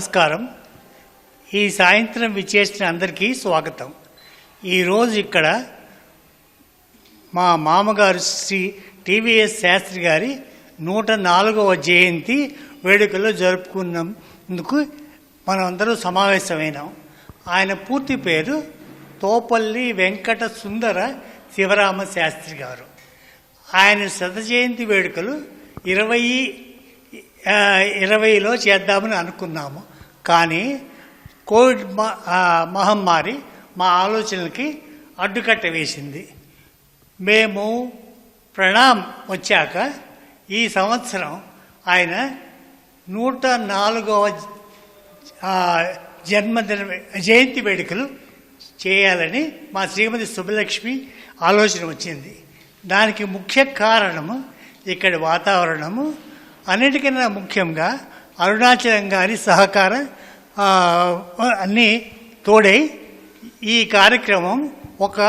నమస్కారం. ఈ సాయంత్రం విచ్చేసిన అందరికీ స్వాగతం. ఈరోజు ఇక్కడ మా మామగారు శ్రీ టీవీఎస్ శాస్త్రి గారి నూట నాలుగవ జయంతి వేడుకలు జరుపుకున్నందుకు మనమందరూ సమావేశమైనాం. ఆయన పూర్తి పేరు తోపల్లి వెంకట సుందర శివరామ శాస్త్రి గారు. ఆయన శత జయంతి వేడుకలు ఇరవై ఇరవైలో చేద్దామని అనుకున్నాము. కానీ కోవిడ్ మ- మహమ్మారి మా ఆలోచనలకి అడ్డుకట్ట వేసింది. మేము ప్రణామ్ వచ్చాక ఈ సంవత్సరం ఆయన నూట నాలుగవ జన్మదిన జయంతి వేడుకలు చేయాలని మా శ్రీమతి శుభలక్ష్మి ఆలోచన వచ్చింది. దానికి ముఖ్య కారణము ఇక్కడి వాతావరణము. అన్నిటికన్నా ముఖ్యంగా అరుణాచలం గారి సహకారం అన్నీ తోడై ఈ కార్యక్రమం ఒక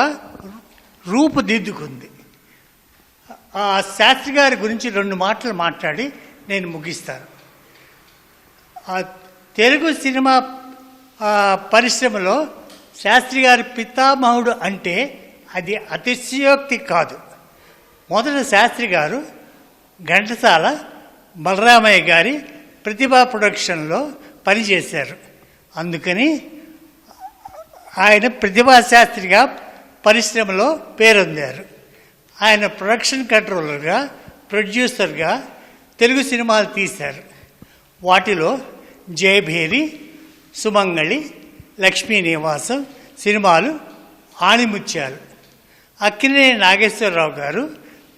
రూపుదిద్దుకుంది. ఆ శాస్త్రి గారి గురించి రెండు మాటలు మాట్లాడి నేను ముగిస్తాను. ఆ తెలుగు సినిమా పరిశ్రమలో శాస్త్రి గారి పితామహుడు అంటే అది అతిశయోక్తి కాదు. మొదట శాస్త్రి గారు ఘంటసాల బలరామయ్య గారి ప్రతిభా ప్రొడక్షన్లో పనిచేశారు అందుకని ఆయన ప్రతిభా శాస్త్రిగా పరిశ్రమలో పేరొందారు. ఆయన ప్రొడక్షన్ కంట్రోలర్గా ప్రొడ్యూసర్గా తెలుగు సినిమాలు తీశారు. వాటిలో జయభేరి సుమంగళి లక్ష్మీ నివాసం సినిమాలు ఆణిముత్యాలు. అక్కినే నాగేశ్వరరావు గారు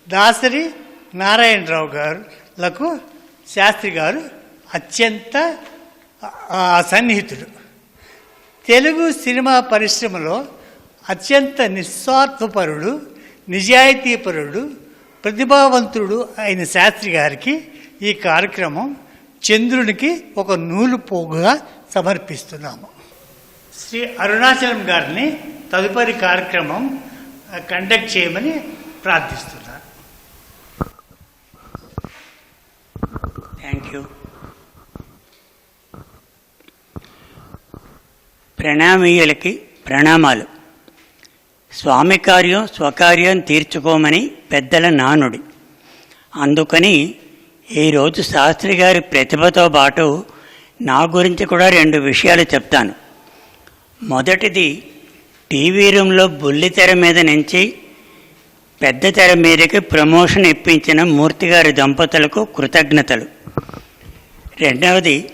దాసరి నారాయణరావు గారులకు శాస్త్రి గారు అత్యంత సన్నిహితుడు. తెలుగు సినిమా పరిశ్రమలో అత్యంత నిస్వార్థపరుడు నిజాయితీపరుడు ప్రతిభావంతుడు అయిన శాస్త్రి గారికి ఈ కార్యక్రమం చంద్రునికి ఒక నూలు పోగుగా సమర్పిస్తున్నాము. శ్రీ అరుణాచలం గారిని తదుపరి కార్యక్రమం కండక్ట్ చేయమని ప్రార్థిస్తున్నాను ప్రణామీయులకి ప్రణామాలు. స్వామి కార్యం స్వకార్యం తీర్చుకోమని పెద్దల నానుడి. అందుకని ఈరోజు శాస్త్రి గారి ప్రతిభతో పాటు నా గురించి కూడా రెండు విషయాలు చెప్తాను. మొదటిది టీవీ రూమ్లో బుల్లితెర మీద నుంచి పెద్ద తెర మీదకి ప్రమోషన్ ఇప్పించిన మూర్తిగారి దంపతులకు కృతజ్ఞతలు. రెండవది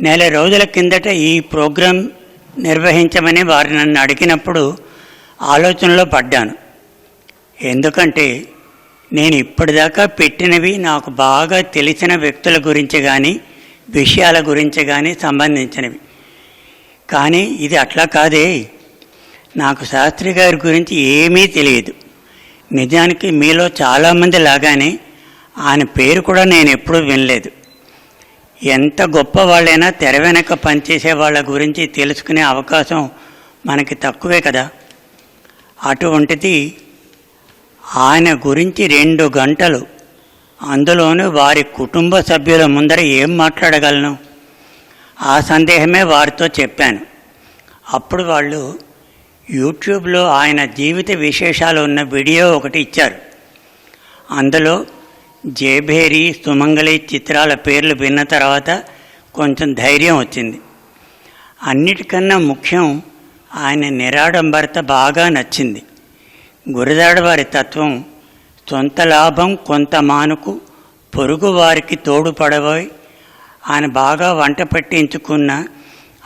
నెల రోజుల కిందట ఈ ప్రోగ్రాం నిర్వహించమని వారు నన్ను అడిగినప్పుడు ఆలోచనలో పడ్డాను. ఎందుకంటే నేను ఇప్పటిదాకా పెట్టినవి నాకు బాగా తెలిసిన వ్యక్తుల గురించి కానీ విషయాల గురించి కానీ సంబంధించినవి. కానీ ఇది అట్లా కాదే. నాకు శాస్త్రి గారి గురించి ఏమీ తెలియదు. నిజానికి మీలో చాలామంది లాగానే ఆయన పేరు కూడా నేను ఎప్పుడూ వినలేదు. ఎంత గొప్ప వాళ్ళైనా తెర వెనక పనిచేసే వాళ్ళ గురించి తెలుసుకునే అవకాశం మనకి తక్కువే కదా. అటువంటిది ఆయన గురించి రెండు గంటలు అందులోనూ వారి కుటుంబ సభ్యుల ముందర ఏం మాట్లాడగలను? ఆ సందేహమే వారితో చెప్పాను. అప్పుడు వాళ్ళు యూట్యూబ్లో ఆయన జీవిత విశేషాలు ఉన్న వీడియో ఒకటి ఇచ్చారు. అందులో జేభేరి సుమంగళి చిత్రాల పేర్లు విన్న తర్వాత కొంచెం ధైర్యం వచ్చింది. అన్నిటికన్నా ముఖ్యం ఆయన నిరాడంబరత బాగా నచ్చింది. గురదాడవారి తత్వం సొంత లాభం కొంత మానుకు పొరుగు వారికి తోడుపడబోయి ఆయన బాగా వంట పట్టించుకున్న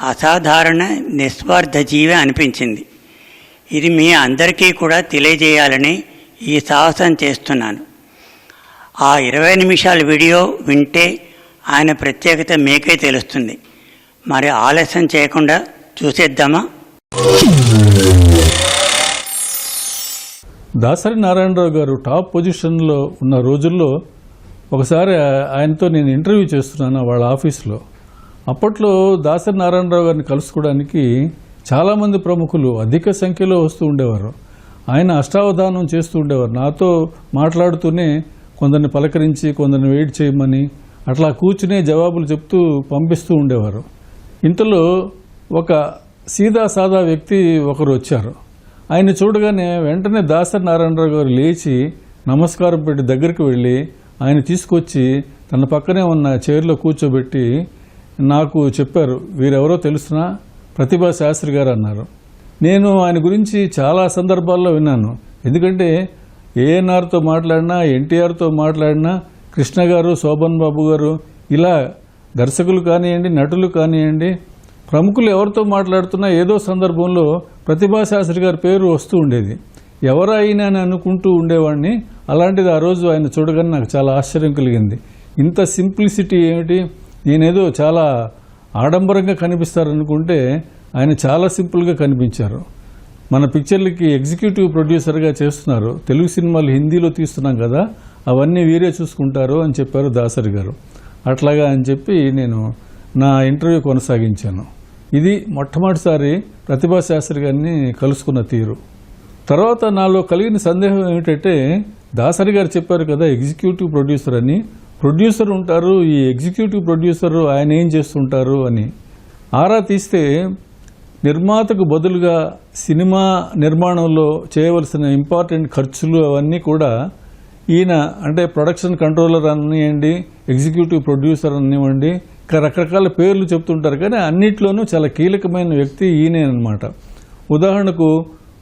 అసాధారణ నిస్వార్థ జీవి అనిపించింది. ఇది మీ అందరికీ కూడా తెలియజేయాలని ఈ సాహసం చేస్తున్నాను. ఆ ఇరవై నిమిషాల వీడియో వింటే ఆయన ప్రత్యేకత మీకే తెలుస్తుంది. మరి ఆలస్యం చేయకుండా చూసేద్దామా? దాసరి నారాయణరావు గారు టాప్ పొజిషన్లో ఉన్న రోజుల్లో ఒకసారి ఆయనతో నేను ఇంటర్వ్యూ చేస్తున్నాను వాళ్ళ ఆఫీస్లో. అప్పట్లో దాసరి నారాయణరావు గారిని కలుసుకోవడానికి చాలామంది ప్రముఖులు అధిక సంఖ్యలో వస్తూ ఉండేవారు. ఆయన అష్టావధానం చేస్తూ ఉండేవారు. నాతో మాట్లాడుతూనే కొందరిని పలకరించి కొందరిని వెయిట్ చేయమని అట్లా కూర్చునే జవాబులు చెప్తూ పంపిస్తూ ఉండేవారు. ఇంతలో ఒక సీదా సాదా వ్యక్తి ఒకరు వచ్చారు. ఆయన చూడగానే వెంటనే దాసరి నారాయణరావు గారు లేచి నమస్కారం పెట్టి దగ్గరికి వెళ్ళి ఆయన తీసుకొచ్చి తన పక్కనే ఉన్న చైర్లో కూర్చోబెట్టి నాకు చెప్పారు వీరెవరో తెలుసునా? ప్రతిభా శాస్త్రి గారు అన్నారు. నేను ఆయన గురించి చాలా సందర్భాల్లో విన్నాను. ఎందుకంటే ఏఎన్ఆర్తో మాట్లాడినా ఎన్టీఆర్తో మాట్లాడినా కృష్ణ గారు శోభన్ బాబు గారు ఇలా దర్శకులు కానివ్వండి నటులు కానివ్వండి ప్రముఖులు ఎవరితో మాట్లాడుతున్నా ఏదో సందర్భంలో ప్రతిభాశాస్త్రి గారి పేరు వస్తూ ఉండేది. ఎవరైనా అని అనుకుంటూ ఉండేవాడిని. అలాంటిది ఆ రోజు ఆయన చూడగానే నాకు చాలా ఆశ్చర్యం కలిగింది. ఇంత సింప్లిసిటీ ఏమిటి? నేనేదో చాలా ఆడంబరంగా కనిపిస్తారనుకుంటే ఆయన చాలా సింపుల్గా కనిపించారు. మన పిక్చర్లకి ఎగ్జిక్యూటివ్ ప్రొడ్యూసర్గా చేస్తున్నారు. తెలుగు సినిమాలు హిందీలో తీస్తున్నాం కదా అవన్నీ వీరే చూసుకుంటారు అని చెప్పారు దాసరి గారు. అట్లాగా అని చెప్పి నేను నా ఇంటర్వ్యూ కొనసాగించాను. ఇది మొట్టమొదటిసారి ప్రతిభా శాస్త్రి గారిని కలుసుకున్న తీరు. తర్వాత నాలో కలిగిన సందేహం ఏమిటంటే దాసరి గారు చెప్పారు కదా ఎగ్జిక్యూటివ్ ప్రొడ్యూసర్ అని. ప్రొడ్యూసర్ ఉంటారు ఈ ఎగ్జిక్యూటివ్ ప్రొడ్యూసర్ ఆయన ఏం చేస్తుంటారు అని. ఆరా తీస్తే నిర్మాతకు బదులుగా సినిమా నిర్మాణంలో చేయవలసిన ఇంపార్టెంట్ ఖర్చులు అవన్నీ కూడా ఈయన అంటే ప్రొడక్షన్ కంట్రోలర్ అనివ్వండి ఎగ్జిక్యూటివ్ ప్రొడ్యూసర్ అనివ్వండి రకరకాల పేర్లు చెప్తుంటారు కానీ అన్నిట్లోనూ చాలా కీలకమైన వ్యక్తి ఈయనే అనమాట ఉదాహరణకు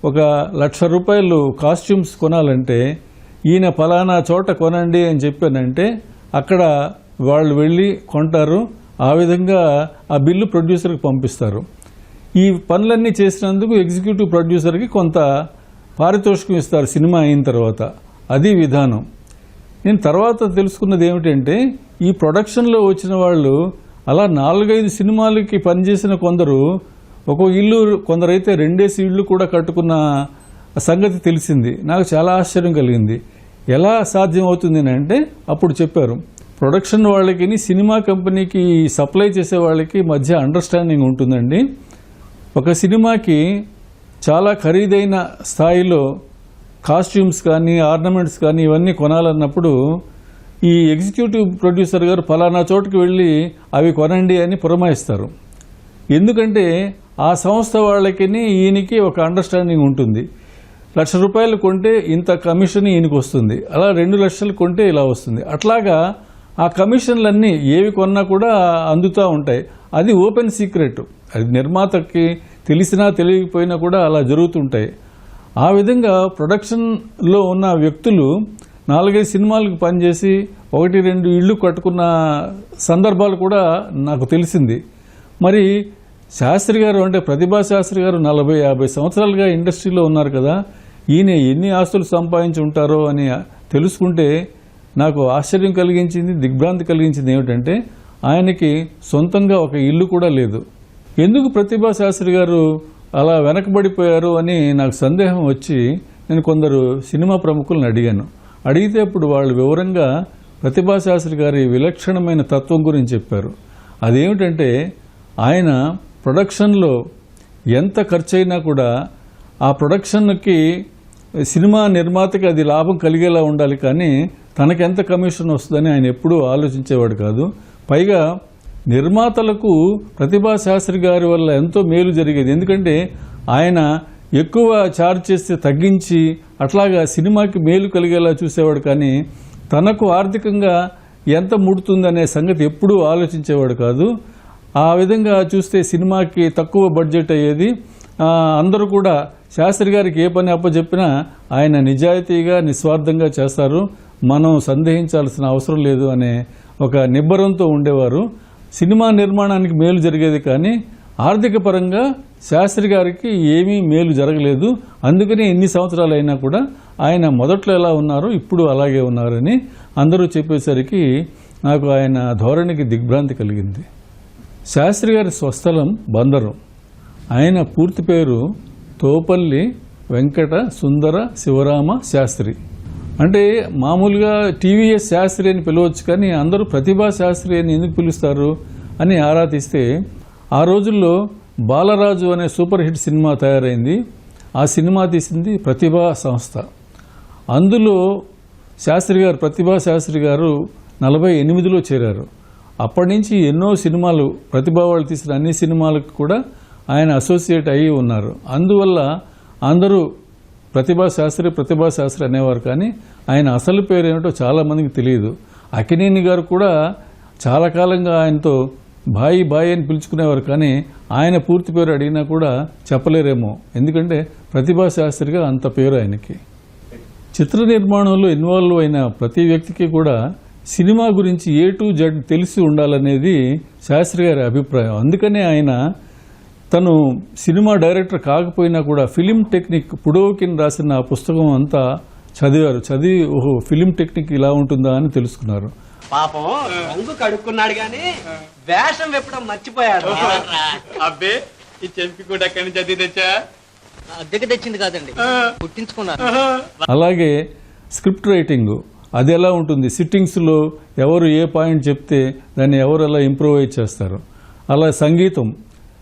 ఒక లక్ష రూపాయలు కాస్ట్యూమ్స్ కొనాలంటే ఈయన ఫలానా చోట కొనండి అని చెప్పానంటే అక్కడ వాళ్ళు వెళ్ళి కొంటారు ఆ విధంగా ఆ బిల్లు ప్రొడ్యూసర్కి పంపిస్తారు. ఈ పనులన్నీ చేసినందుకు ఎగ్జిక్యూటివ్ ప్రొడ్యూసర్కి కొంత పారితోషికం ఇస్తారు సినిమా అయిన తర్వాత. అది విధానం. నేను తర్వాత తెలుసుకున్నది ఏమిటంటే ఈ ప్రొడక్షన్లో వచ్చిన వాళ్ళు అలా నాలుగైదు సినిమాలకి పనిచేసిన కొందరు ఒక్కొక్క ఇల్లు కొందరైతే రెండేసి ఇళ్ళు కూడా కట్టుకున్న సంగతి తెలిసింది. నాకు చాలా ఆశ్చర్యం కలిగింది. ఎలా సాధ్యం అవుతుంది అని అంటే అప్పుడు చెప్పారు. ప్రొడక్షన్ వాళ్ళకి సినిమా కంపెనీకి సప్లై చేసే వాళ్ళకి మధ్య అండర్స్టాండింగ్ ఉంటుందండి. ఒక సినిమాకి చాలా ఖరీదైన స్థాయిలో కాస్ట్యూమ్స్ కానీ ఆర్నమెంట్స్ కానీ ఇవన్నీ కొనాలన్నప్పుడు ఈ ఎగ్జిక్యూటివ్ ప్రొడ్యూసర్ గారు ఫలానా చోటుకి వెళ్ళి అవి కొనండి అని పురమాయిస్తారు. ఎందుకంటే ఆ సంస్థ వాళ్ళకి ఈయనకి ఒక అండర్స్టాండింగ్ ఉంటుంది. లక్ష రూపాయలు కొంటే ఇంత కమిషన్ ఈయనకు వస్తుంది అలా రెండు లక్షలు కొంటే ఇలా వస్తుంది. అట్లాగా ఆ కమిషన్లన్నీ ఏవి కొన్నా కూడా అందుతూ ఉంటాయి. అది ఓపెన్ సీక్రెట్. నిర్మాతకి తెలిసినా తెలియకపోయినా కూడా అలా జరుగుతుంటాయి. ఆ విధంగా ప్రొడక్షన్లో ఉన్న వ్యక్తులు నాలుగైదు సినిమాలకు పనిచేసి ఒకటి రెండు ఇళ్ళు కట్టుకున్న సందర్భాలు కూడా నాకు తెలిసింది. మరి శాస్త్రి గారు అంటే ప్రతిభా శాస్త్రి గారు నలభై యాభై సంవత్సరాలుగా ఇండస్ట్రీలో ఉన్నారు కదా ఈయన ఎన్ని ఆస్తులు సంపాదించి ఉంటారో అని తెలుసుకుంటే నాకు ఆశ్చర్యం కలిగించింది దిగ్భ్రాంతి కలిగించింది ఏమిటంటే ఆయనకి సొంతంగా ఒక ఇల్లు కూడా లేదు. ఎందుకు ప్రతిభా శాస్త్రి గారు అలా వెనకబడిపోయారు అని నాకు సందేహం వచ్చి నేను కొందరు సినిమా ప్రముఖులను అడిగాను. అడిగితే అప్పుడు వాళ్ళు వివరంగా ప్రతిభా శాస్త్రి గారి విలక్షణమైన తత్వం గురించి చెప్పారు. అదేమిటంటే ఆయన ప్రొడక్షన్లో ఎంత ఖర్చయినా కూడా ఆ ప్రొడక్షన్కి సినిమా నిర్మాతకి అది లాభం కలిగేలా ఉండాలి కానీ తనకెంత కమిషన్ వస్తుందని ఆయన ఎప్పుడూ ఆలోచించేవాడు కాదు. పైగా నిర్మాతలకు ప్రతిభా శాస్త్రి గారి వల్ల ఎంతో మేలు జరిగేది. ఎందుకంటే ఆయన ఎక్కువ ఛార్జ్ చేస్తే తగ్గించి అట్లాగా సినిమాకి మేలు కలిగేలా చూసేవాడు కానీ తనకు ఆర్థికంగా ఎంత ముడుతుందనే సంగతి ఎప్పుడూ ఆలోచించేవాడు కాదు. ఆ విధంగా చూస్తే సినిమాకి తక్కువ బడ్జెట్ అయ్యేది. అందరూ కూడా శాస్త్రి గారికి ఏ పని అప్పచెప్పినా ఆయన నిజాయితీగా నిస్వార్థంగా చేస్తారు. మనం సందేహించాల్సిన అవసరం లేదు అనే ఒక నిబ్బరంతో ఉండేవారు. సినిమా నిర్మాణానికి మేలు జరిగేది కానీ ఆర్థిక పరంగా శాస్త్రి గారికి ఏమీ మేలు జరగలేదు. అందుకని ఎన్ని సంవత్సరాలు అయినా కూడా ఆయన మొదట్లో ఎలా ఉన్నారో ఇప్పుడు అలాగే ఉన్నారని అందరూ చెప్పేసరికి నాకు ఆయన ధోరణికి దిగ్భ్రాంతి కలిగింది. శాస్త్రి గారి స్వస్థలం బందరు. ఆయన పూర్తి పేరు తోపల్లి వెంకట సుందర శివరామ శాస్త్రి. అంటే మామూలుగా టీవీఎస్ శాస్త్రి అని పిలవచ్చు కానీ అందరూ ప్రతిభా శాస్త్రి అని ఎందుకు పిలుస్తారు అని ఆరా తీస్తే ఆ రోజుల్లో బాలరాజు అనే సూపర్ హిట్ సినిమా తయారైంది. ఆ సినిమా తీసింది ప్రతిభా సంస్థ. అందులో శాస్త్రి గారు ప్రతిభా శాస్త్రి గారు నలభై ఎనిమిదిలో చేరారు. అప్పటి నుంచి ఎన్నో సినిమాలు ప్రతిభా వాళ్ళు తీసిన అన్ని సినిమాలకు కూడా ఆయన అసోసియేట్ అయ్యి ఉన్నారు. అందువల్ల అందరూ ప్రతిభా శాస్త్రి ప్రతిభా శాస్త్రి అనేవారు కానీ ఆయన అసలు పేరు ఏమిటో చాలామందికి తెలియదు. అకినేని గారు కూడా చాలా కాలంగా ఆయనతో బాయి బాయి అని పిలుచుకునేవారు కానీ ఆయన పూర్తి పేరు అడిగినా కూడా చెప్పలేరేమో. ఎందుకంటే ప్రతిభా శాస్త్రిగా అంత పేరు ఆయనకి. చిత్ర నిర్మాణంలో ఇన్వాల్వ్ అయిన ప్రతి వ్యక్తికి కూడా సినిమా గురించి ఏ టు జెడ్ తెలిసి ఉండాలనేది శాస్త్రి గారి అభిప్రాయం. అందుకనే ఆయన తను సినిమా డైరెక్టర్ కాకపోయినా కూడా ఫిలిం టెక్నిక్ పుడోకిన్ రాసిన ఆ పుస్తకం అంతా చదివారు. చదివి ఓహో ఫిలిం టెక్నిక్ ఇలా ఉంటుందా అని తెలుసుకున్నారు. పాపం రంగు కడుక్కున్నాడు గాని వేషం వెప్పడం మర్చిపోయాడు. అబ్బే ఈ చెంపి కూడా ఎక్కడి నుంచి అది తెచ్చా? అద్దెకి తెచ్చింది కాదండి. పుట్టించుకున్నారు అలాగే స్క్రిప్ట్ రైటింగ్. అది ఎలా ఉంటుంది? సిట్టింగ్స్లో ఎవరు ఏ పాయింట్ చెప్తే దాన్ని ఎవరు ఎలా ఇంప్రూవైజ్ చేస్తారు? అలా సంగీతం.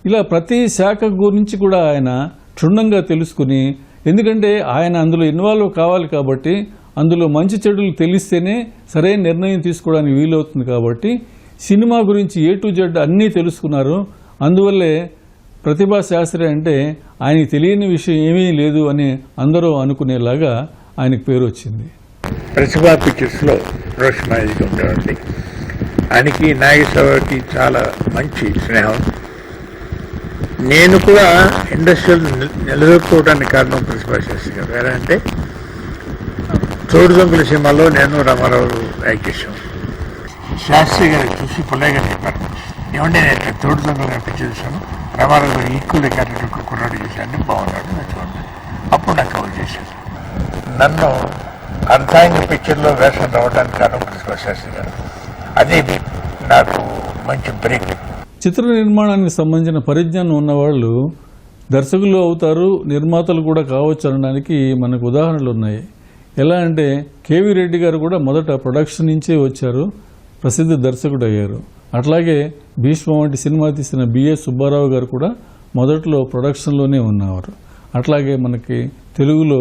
ఇలా ప్రతి శాఖ గురించి కూడా ఆయన క్షుణ్ణంగా తెలుసుకుని ఎందుకంటే ఆయన అందులో ఇన్వాల్వ్ కావాలి కాబట్టి అందులో మంచి చెడులు తెలిస్తేనే సరైన నిర్ణయం తీసుకోవడానికి వీలవుతుంది కాబట్టి సినిమా గురించి ఏ టు జెడ్ అన్నీ తెలుసుకున్నారు. అందువల్లే ప్రతిభా శాస్త్రి అంటే ఆయనకి తెలియని విషయం ఏమీ లేదు అని అందరూ అనుకునేలాగా ఆయనకు పేరు వచ్చింది. ప్రతిభా పిక్చర్స్లో రోషమాయిగా ఉండేవాడి ఆయనకి నాగేశ్వరరావుకి చాలా మంచి స్నేహం. నేను కూడా ఇండస్ట్రియల్ నిల- నిలదొక్కుకోవడానికి కారణం ప్రిన్సిపల్ శాస్త్రి గారు. ఎలా అంటే చోడు దొంగల సినిమాలో నేను రామారావు ఐక్యం శాస్త్రి గారు చూసి పుల్లయ్య గారు చెప్పారు. ఏమంటే నేను ఇట్లా తోడు దొంగలు పిక్చర్ చూశాను. రామారావు గారు ఈక్వల్ క్యారెక్టర్ కుర్రాడు చేశాను బాగున్నాడు నచ్చుకోండి అప్పుడు నాకు కవర్ చేశారు. నన్ను అర్థాంగ పిక్చర్లో వేషం రావడానికి కారణం ప్రతిభా శాస్త్రి గారు. అదే నాకు మంచి బ్రేక్ చిత్ర నిర్మాణానికి సంబంధించిన పరిజ్ఞానం ఉన్నవాళ్ళు దర్శకులు అవుతారు నిర్మాతలు కూడా కావచ్చు అనడానికి మనకు ఉదాహరణలు ఉన్నాయి. ఎలా అంటే కేవీ రెడ్డి గారు కూడా మొదట ప్రొడక్షన్ నుంచే వచ్చారు ప్రసిద్ధ దర్శకుడు అయ్యారు అట్లాగే భీష్మ వంటి సినిమా తీసిన బిఎస్ సుబ్బారావు గారు కూడా మొదట్లో ప్రొడక్షన్లోనే ఉన్నవారు. అట్లాగే మనకి తెలుగులో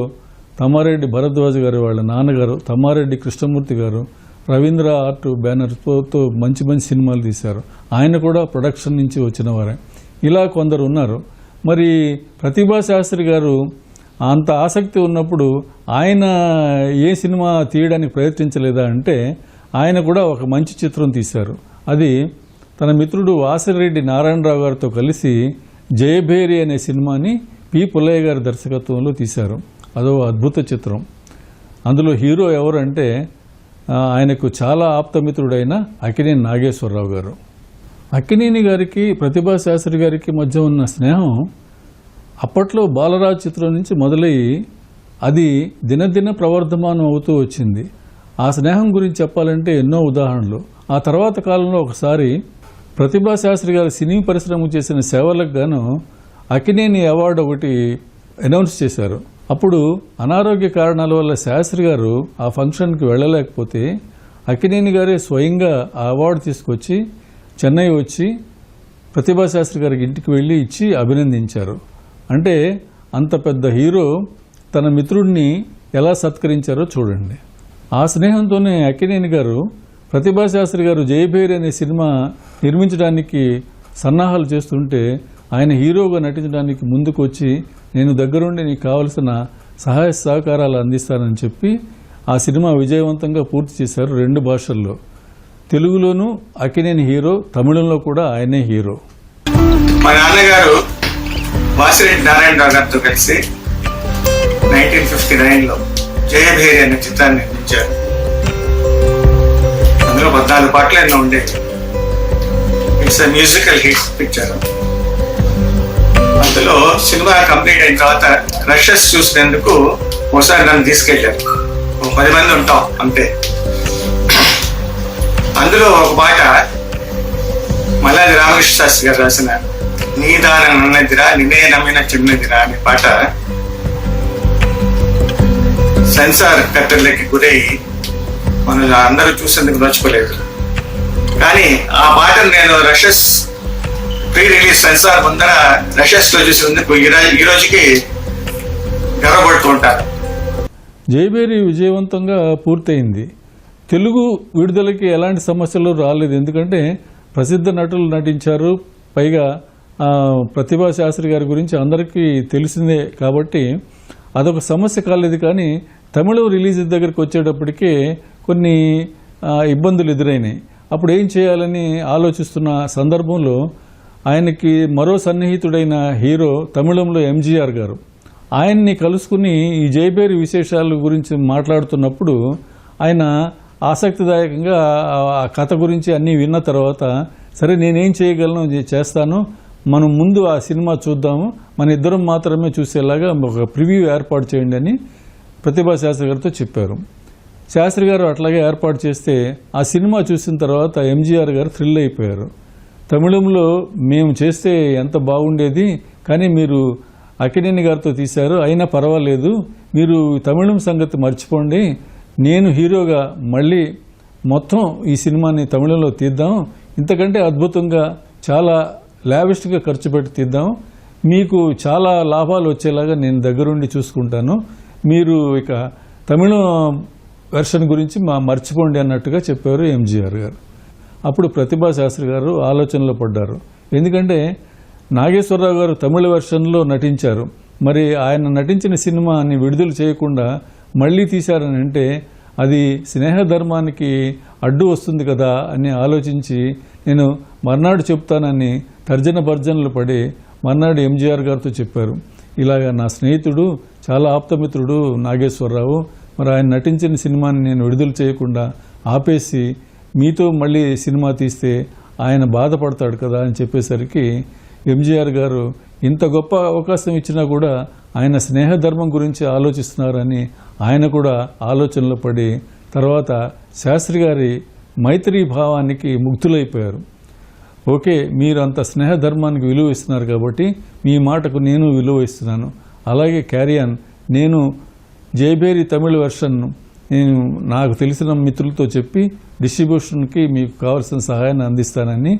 తమ్మారెడ్డి భరద్వాజ్ గారు వాళ్ళ నాన్నగారు తమ్మారెడ్డి కృష్ణమూర్తి గారు రవీంద్ర ఆర్ట్ బ్యానర్తో తో మంచి మంచి సినిమాలు తీశారు. ఆయన కూడా ప్రొడక్షన్ నుంచి వచ్చిన వారే. ఇలా కొందరు ఉన్నారు. మరి ప్రతిభా శాస్త్రి గారు అంత ఆసక్తి ఉన్నప్పుడు ఆయన ఏ సినిమా తీయడానికి ప్రయత్నించలేదా అంటే ఆయన కూడా ఒక మంచి చిత్రం తీశారు. అది తన మిత్రుడు వాసిరెడ్డి నారాయణరావు గారితో కలిసి జయభేరి అనే సినిమాని పి. పుల్లయ్య గారి దర్శకత్వంలో తీశారు. అదో అద్భుత చిత్రం. అందులో హీరో ఎవరంటే ఆయనకు చాలా ఆప్తమిత్రుడైన అకినేని నాగేశ్వరరావు గారు. అక్కినేని గారికి ప్రతిభా శాస్త్రి గారికి మధ్య ఉన్న స్నేహం అప్పట్లో బాలరాజ్ చిత్రం నుంచి మొదలయ్యి అది దినదిన ప్రవర్ధమానం అవుతూ వచ్చింది. ఆ స్నేహం గురించి చెప్పాలంటే ఎన్నో ఉదాహరణలు. ఆ తర్వాత కాలంలో ఒకసారి ప్రతిభా శాస్త్రి గారు సినీ పరిశ్రమకు చేసిన సేవలకు గాను అకినేని అవార్డు ఒకటి అనౌన్స్ చేశారు. అప్పుడు అనారోగ్య కారణాల వల్ల శాస్త్రి గారు ఆ ఫంక్షన్కి వెళ్ళలేకపోతే అక్కినేని గారే స్వయంగా ఆ అవార్డు తీసుకొచ్చి చెన్నై వచ్చి ప్రతిభా శాస్త్రి గారికి ఇంటికి వెళ్ళి ఇచ్చి అభినందించారు. అంటే అంత పెద్ద హీరో తన మిత్రుడిని ఎలా సత్కరించారో చూడండి. ఆ స్నేహంతోనే అక్కినేని గారు ప్రతిభా శాస్త్రి గారు జయభేరి అనే సినిమా నిర్మించడానికి సన్నాహాలు చేస్తుంటే ఆయన హీరోగా నటించడానికి ముందుకు వచ్చి నేను దగ్గరుండి నీకు కావలసిన సహాయ సహకారాలు అందిస్తానని చెప్పి ఆ సినిమా విజయవంతంగా పూర్తి చేశారు రెండు భాషల్లో. తెలుగులోనూ అకినేని హీరో తమిళంలో కూడా ఆయనే హీరో. మా నాన్నగారు వాసిరెడ్డి నారాయణరావు గారితో కలిసి నైన్టీన్ ఫిఫ్టీ నైన్లో జయభేరి అనే చిత్రాన్ని నిర్మించారు. అందులో పద్నాలుగు పాటలు ఎన్నో ఉండేవి. ఇట్స్ మ్యూజికల్ హిట్ పిక్చర్ అందులో సినిమా కంప్లీట్ అయిన తర్వాత రషెస్ చూసినందుకు ఒకసారి నన్ను తీసుకెళ్ళారు. ఒక పది మంది ఉంటాం అంతే. అందులో ఒక పాట మల్లాది రామకృష్ణ శాస్త్రి గారు రాసిన నీ దాన నన్నదిరా నిన్నే నమ్మిన చిన్నదిరా అనే పాట సెన్సార్ కట్టర్లకి గురై మనం అందరూ చూసేందుకు నోచుకోలేదు కానీ ఆ పాటను నేను రషస్ ప్రీ రిలీజ్ సెన్సార్ ముందర రషెస్లో చూసి ఈ ఈ రోజుకి గర్వపడుతూ ఉంటాను విజయవంతంగా పూర్తయింది. తెలుగు విడుదలకి ఎలాంటి సమస్యలు రాలేదు. ఎందుకంటే ప్రసిద్ధ నటులు నటించారు. పైగా ప్రతిభా శాస్త్రి గారి గురించి అందరికీ తెలిసిందే కాబట్టి అదొక సమస్య కాలేదు. కానీ తమిళం రిలీజ్ దగ్గరికి వచ్చేటప్పటికే కొన్ని ఇబ్బందులు ఎదురైనాయి. అప్పుడు ఏం చేయాలని ఆలోచిస్తున్న సందర్భంలో ఆయనకి మరో సన్నిహితుడైన హీరో తమిళంలో ఎంజీఆర్ గారు. ఆయన్ని కలుసుకుని ఈ జైబేరి విశేషాల గురించి మాట్లాడుతున్నప్పుడు ఆయన ఆసక్తిదాయకంగా ఆ కథ గురించి అన్నీ విన్న తర్వాత సరే నేనేం చేయగలను చేస్తాను మనం ముందు ఆ సినిమా చూద్దాము మన ఇద్దరం మాత్రమే చూసేలాగా ఒక ప్రివ్యూ ఏర్పాటు చేయండి అని ప్రతిభా శాస్త్రి గారితో చెప్పారు. శాస్త్రి గారు అట్లాగే ఏర్పాటు చేస్తే ఆ సినిమా చూసిన తర్వాత ఎంజీఆర్ గారు థ్రిల్ అయిపోయారు. తమిళంలో మేము చేస్తే ఎంత బాగుండేది కానీ మీరు అకినేని గారితో తీశారు అయినా పర్వాలేదు. మీరు తమిళం సంగతి మర్చిపోండి. నేను హీరోగా మళ్ళీ మొత్తం ఈ సినిమాని తమిళంలో తీద్దాం. ఇంతకంటే అద్భుతంగా చాలా లావిష్గా ఖర్చు పెట్టి తీద్దాం. మీకు చాలా లాభాలు వచ్చేలాగా నేను దగ్గరుండి చూసుకుంటాను. మీరు ఇక తమిళం వెర్షన్ గురించి మా మర్చిపోండి అన్నట్టుగా చెప్పారు ఎంజీఆర్ గారు. అప్పుడు ప్రతిభా శాస్త్రి గారు ఆలోచనలో పడ్డారు. ఎందుకంటే నాగేశ్వరరావు గారు తమిళ వెర్షన్లో నటించారు. మరి ఆయన నటించిన సినిమాని విడుదల చేయకుండా మళ్ళీ తీశారని అంటే అది స్నేహ ధర్మానికి అడ్డు వస్తుంది కదా అని ఆలోచించి నేను మర్నాడు చెప్తానని తర్జన భర్జనలు పడి మర్నాడు ఎంజీఆర్ గారితో చెప్పారు. ఇలాగా నా స్నేహితుడు చాలా ఆప్తమిత్రుడు నాగేశ్వరరావు మరి ఆయన నటించిన సినిమాని నేను విడుదల చేయకుండా ఆపేసి మీతో మళ్ళీ సినిమా తీస్తే ఆయన బాధపడతాడు కదా అని చెప్పేసరికి ఎంజీఆర్ గారు ఇంత గొప్ప అవకాశం ఇచ్చినా కూడా ఆయన స్నేహధర్మం గురించి ఆలోచిస్తున్నారని ఆయన కూడా ఆలోచనలో పడి తర్వాత శాస్త్రి గారి మైత్రీ భావానికి ముగ్ధులైపోయారు. ఓకే మీరు అంత స్నేహధర్మానికి విలువ ఇస్తున్నారు కాబట్టి మీ మాటకు నేను విలువ ఇస్తున్నాను. అలాగే క్యారియన్ నేను జయబేరి తమిళ వెర్షన్ నేను నాకు తెలిసిన మిత్రులతో చెప్పి డిస్ట్రిబ్యూషన్కి మీకు కావాల్సిన సహాయాన్ని అందిస్తానని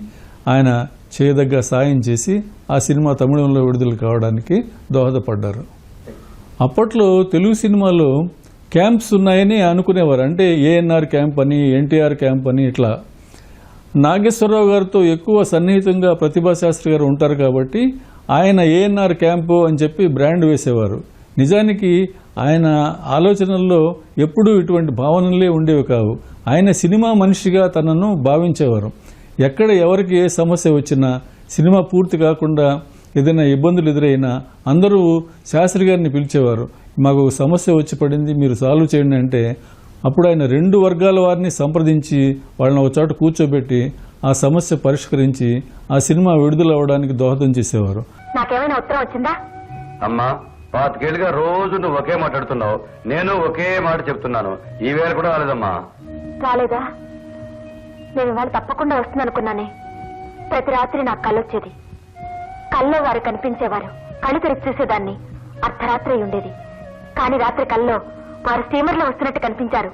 ఆయన చేయదగ్గ సాయం చేసి ఆ సినిమా తమిళంలో విడుదల కావడానికి దోహదపడ్డారు. అప్పట్లో తెలుగు సినిమాలో క్యాంప్స్ ఉన్నాయని అనుకునేవారు. అంటే ఏఎన్ఆర్ క్యాంప్ అని ఎన్టీఆర్ క్యాంప్ అని ఇట్లా. నాగేశ్వరరావు గారితో ఎక్కువ సన్నిహితంగా ప్రతిభాశాస్త్రి గారు ఉంటారు కాబట్టి ఆయన ఏఎన్ఆర్ క్యాంపు అని చెప్పి బ్రాండ్ వేసేవారు. నిజానికి ఆయన ఆలోచనల్లో ఎప్పుడూ ఇటువంటి భావనలే ఉండేవి కావు. ఆయన సినిమా మనిషిగా తనను భావించేవారు. ఎక్కడ ఎవరికి ఏ సమస్య వచ్చినా సినిమా పూర్తి కాకుండా ఏదైనా ఇబ్బందులు ఎదురైనా అందరూ శాస్త్రి గారిని పిలిచేవారు. మాకు ఒక సమస్య వచ్చి పడింది మీరు సాల్వ్ చేయండి అంటే అప్పుడు ఆయన రెండు వర్గాల వారిని సంప్రదించి వాళ్ళని ఒక చోట కూర్చోబెట్టి ఆ సమస్య పరిష్కరించి ఆ సినిమా విడుదల అవ్వడానికి దోహదం చేసేవారు. నాకేమైనా ఉత్తరం వచ్చిందా? అమ్మా పాతికేళ్ళుగా రోజు నువ్వు ఒకే మాట్లాడుతున్నావు నేను ఒకే మాట చెప్తున్నాను. ఈ వేళ కూడా రాలేదమ్మా. రాలేదా నేను ఇవాళ తప్పకుండా వస్తుంది అనుకున్నానే ప్రతి రాత్రి నాకు కళ్ళొచ్చేది. కల్లో వారు కనిపించేవారు. కళ్ళు తెరిచి చూసేదాన్ని. అర్ధరాత్రి ఉండేది. కానీ రాత్రి కల్లో వారు స్టీమర్లో వస్తున్నట్టు కనిపించారు.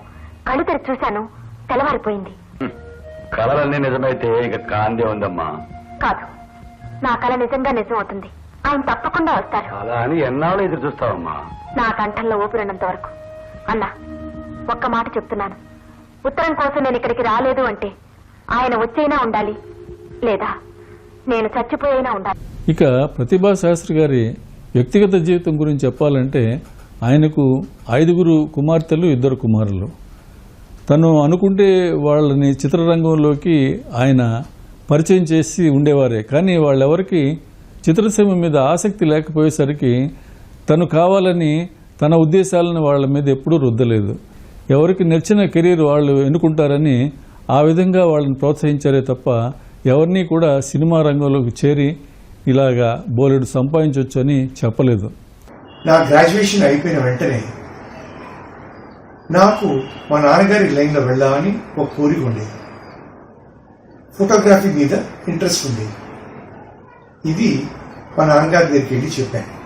కళ్ళు తెరిచి చూశాను. తెల్లవారిపోయింది. హ్మ్. కలలన్నీ నిజమైతే ఇక కాందే ఉందమ్మా. కాదు. నా కళ నిజంగా నిజం అవుతుంది. ఆయన తప్పకుండా వస్తారు. అలా అని ఎన్నాళ్ళు ఎదురు చూస్తావమ్మా? నా కంఠంలో ఊపిరినంత వరకు. అన్నా ఒక్క మాట చెప్తున్నాను. ఉత్తరం కోసం నేను ఇక్కడికి రాలేదు అంటే ఆయన వచ్చైనా ఉండాలి లేదా నేను చచ్చిపోయినా ఉండాలి. ఇక ప్రతిభా శాస్త్రి గారి వ్యక్తిగత జీవితం గురించి చెప్పాలంటే ఆయనకు ఐదుగురు కుమార్తెలు ఇద్దరు కుమారులు. తను అనుకుంటే వాళ్ళని చిత్రరంగంలోకి ఆయన పరిచయం చేసి ఉండేవారే కానీ వాళ్ళెవరికి చిత్రసీమ మీద ఆసక్తి లేకపోయేసరికి తను కావాలని తన ఉద్దేశాలను వాళ్ళ మీద ఎప్పుడూ రుద్దలేదు. ఎవరికి నచ్చిన కెరీర్ వాళ్ళు ఎన్నుకుంటారని ఆ విధంగా వాళ్ళని ప్రోత్సహించారే తప్ప ఎవరిని కూడా సినిమా రంగంలోకి చేరి ఇలాగా బోలెడు సంపాదించవచ్చు అని చెప్పలేదు. నా గ్రాడ్యుయేషన్ అయిపోయిన వెంటనే నాకు మా నాన్నగారి లైన్లో వెళ్ళామని ఒక కోరిక ఉండేది. ఫోటోగ్రఫీ మీద ఇంట్రెస్ట్ ఉండేది. ఇది మా నాన్నగారి దగ్గరికి వెళ్ళి చెప్పాను.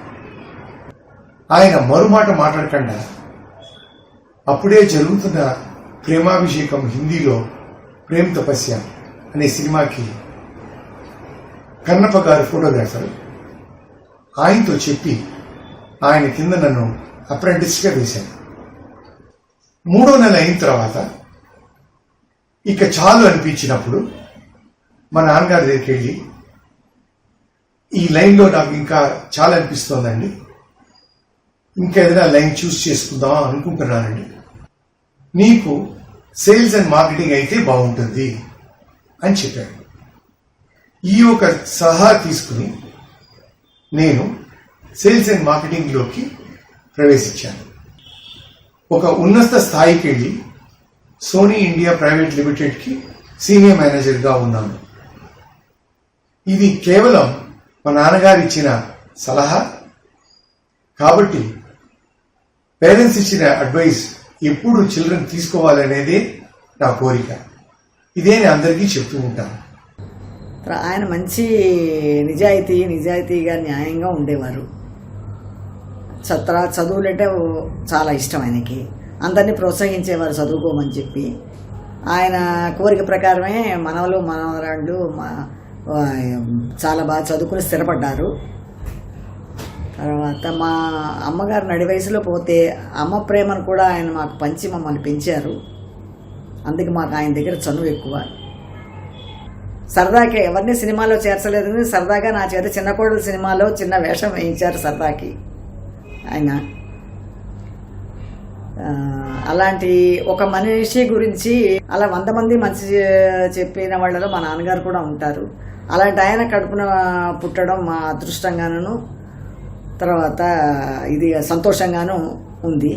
ఆయన మరుమాట మాట్లాడకుండా అప్పుడే జరుగుతున్న ప్రేమాభిషేకం హిందీలో ప్రేమ్ తపస్య అనే సినిమాకి కన్నప్ప గారు ఫోటోగ్రాఫర్. ఆయనతో చెప్పి ఆయన కింద నన్ను అప్రెంటిస్గా వేశాను మూడో నెల అయిన తర్వాత ఇక చాలు అనిపించినప్పుడు మా నాన్నగారి దగ్గరికి వెళ్ళి ఈ లైన్లో నాకు ఇంకా చాలా అనిపిస్తోందండి. ఇంకా ఏదైనా లైన్ చూస్ చేసుకుందాం అనుకుంటున్నానండి. నీకు సేల్స్ అండ్ మార్కెటింగ్ అయితే బాగుంటుంది అని చెప్పాడు. ఈ ఒక సలహా తీసుకుని నేను సేల్స్ అండ్ మార్కెటింగ్లోకి ప్రవేశించాను. ఒక ఉన్నత స్థాయికి వెళ్ళి సోనీ ఇండియా ప్రైవేట్ లిమిటెడ్కి సీనియర్ మేనేజర్గా ఉన్నాను. ఇది కేవలం మా నాన్నగారు ఇచ్చిన సలహా. కాబట్టి పేరెంట్స్ ఇచ్చిన అడ్వైస్ ఎప్పుడు చిల్డ్రన్ తీసుకోవాలనేది నా కోరిక. ఇదే నేను అందరికీ చెప్తూ ఉంటాను. ఆయన మంచి నిజాయితీ నిజాయితీగా న్యాయంగా ఉండేవారు. చత్ర చదువులంటే ఓ- చాలా ఇష్టం ఆయనకి. అందరినీ ప్రోత్సహించేవారు చదువుకోమని చెప్పి. ఆయన కోరిక ప్రకారమే మనవలు మనవరాళ్ళు మా చాలా బాగా చదువుకుని స్థిరపడ్డారు. తర్వాత మా అమ్మగారు నడి వయసులో పోతే అమ్మ ప్రేమను కూడా ఆయన మాకు పంచి మమ్మల్ని పెంచారు. అందుకే మాకు ఆయన దగ్గర చనువు ఎక్కువ. సరదాకి ఎవరిని సినిమాలో చేర్చలేదు సరదాగా నా చేత చిన్న కోడలు సినిమాలో చిన్న వేషం వేయించారు సరదాకి. ఆయన అలాంటి ఒక మనిషి గురించి అలా వంద మంది మంచి చెప్పిన వాళ్ళలో మా నాన్నగారు కూడా ఉంటారు. అలాంటి ఆయన కడుపున పుట్టడం మా అదృష్టంగాను తర్వాత ఇది సంతోషంగాను ఉంది.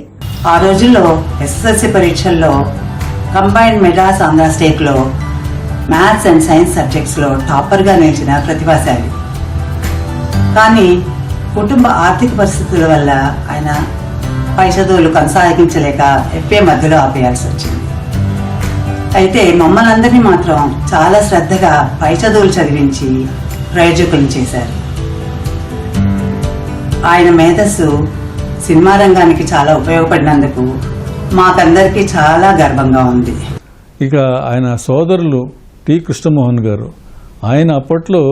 ఆ రోజుల్లో ఎస్ఎస్ఎల్సి పరీక్షల్లో కంబైన్డ్ మెడ్రాస్ ఆంధ్ర స్టేట్లో మ్యాథ్స్ అండ్ సైన్స్ సబ్జెక్ట్స్లో టాపర్గా నిలిచిన ప్రతిభాశాలి కానీ కుటుంబ ఆర్థిక పరిస్థితుల వల్ల ఆయన పై చదువులు కొనసాగించలేక ఎఫ్ఏ మధ్యలో ఆపేయాల్సి వచ్చింది. అయితే మమ్మల్ని అందరినీ మాత్రం చాలా శ్రద్ధగా పై చదువులు చదివించి ప్రయోజకులు చేశారు. ఆయన మేధస్సు సినిమా రంగానికి చాలా ఉపయోగపడినందుకు మాకందరికీ చాలా గర్వంగా ఉంది. ఇక ఆయన సోదరులు టి కృష్ణమోహన్ గారు ఆయన అప్పట్లో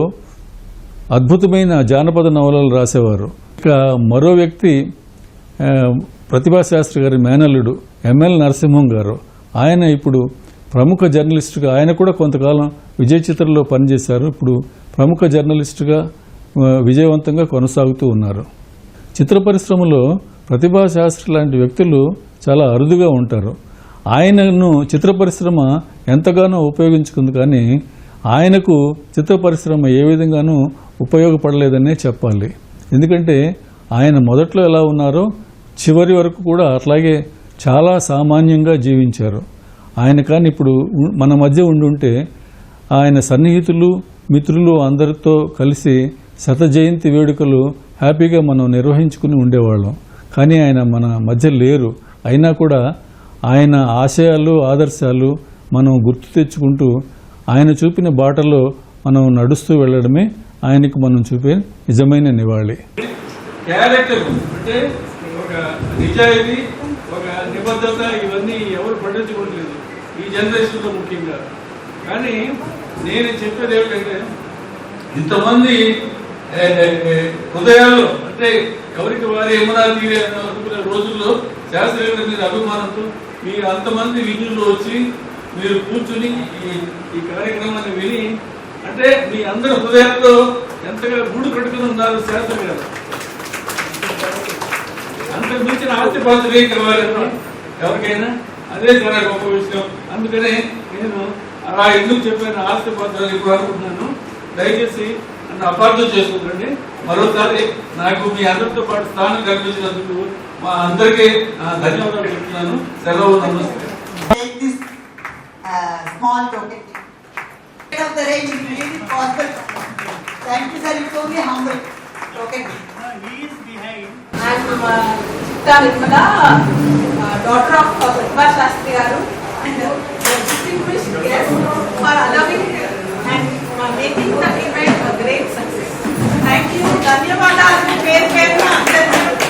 అద్భుతమైన జానపద నవలలు రాసేవారు. ఇక మరో వ్యక్తి ప్రతిభాశాస్త్రి గారి మేనల్లుడు ఎంఎల్ నరసింహం గారు. ఆయన ఇప్పుడు ప్రముఖ జర్నలిస్టుగా ఆయన కూడా కొంతకాలం విజయ చిత్రలో పనిచేశారు. ఇప్పుడు ప్రముఖ జర్నలిస్టుగా విజయవంతంగా కొనసాగుతూ ఉన్నారు. చిత్ర పరిశ్రమలో ప్రతిభాశాస్త్రి లాంటి వ్యక్తులు చాలా అరుదుగా ఉంటారు. ఆయనను చిత్ర పరిశ్రమ ఎంతగానో ఉపయోగించుకుంది కానీ ఆయనకు చిత్ర పరిశ్రమ ఏ విధంగానూ ఉపయోగపడలేదనే చెప్పాలి. ఎందుకంటే ఆయన మొదట్లో ఎలా ఉన్నారో చివరి వరకు కూడా అట్లాగే చాలా సామాన్యంగా జీవించారు. ఆయన కానీ ఇప్పుడు మన మధ్య ఉండుంటే ఆయన సన్నిహితులు మిత్రులు అందరితో కలిసి శత జయంతి వేడుకలు హ్యాపీగా మనం నిర్వహించుకుని ఉండేవాళ్ళం. కానీ ఆయన మన మధ్య లేరు. అయినా కూడా ఆయన ఆశయాలు ఆదర్శాలు మనం గుర్తు తెచ్చుకుంటూ ఆయన చూపిన బాటలో మనం నడుస్తూ వెళ్ళడమే ఆయనకు మనం చూపే నిజమైన నివాళి. క్యారెక్టర్ అంటే నిజాయితీ ఒక నిబద్ధత ఇవన్నీ ఎవరు పట్టించుకోవట్లేదు. ఈ జనరేషన్లో ముఖ్యంగా. కానీ నేను చెప్పేది ఏమిటంటే ఇంతమంది హృదయాల్లో అంటే ఎవరికి వారి యమునా తీరే అనుకునే రోజుల్లో శాస్త్రి మీద అభిమానంతో మీరు అంతమంది విధుల్లో వచ్చి మీరు కూర్చుని ఈ ఈ కార్యక్రమాన్ని విని అంటే మీ అందరి హృదయాల్లో ఎంతగా గూడు కట్టుకుని ఉన్నారు శాస్త్రి గారు ఆస్తిపాస్తులు ఏం కావాలన్నా ఎవరికైనా అదే చాలా గొప్ప విషయం అందుకనే నేను అలా ఎందుకు చెప్పాను ఆస్తిపాత్రలు ఇప్పుడు అనుకుంటున్నాను దయచేసి నన్ను అపార్థం చేసుకోకండి మరోసారి నాకు మీ అందరితో పాటు స్థానం కల్పించినందుకు మా అందరికీ ధన్యవాదాలు చెప్తున్నాను సెలవు నమస్తే small token. of the range is really possible. Thank you, sir. You told me humble token. I'm Sita Nirmala, uh, daughter of uh, Pratibha Shastri Garu and uh, distinguished guest for allowing and for making the event a great success. Thank you. ధన్యవాదాలు పేరు పేరు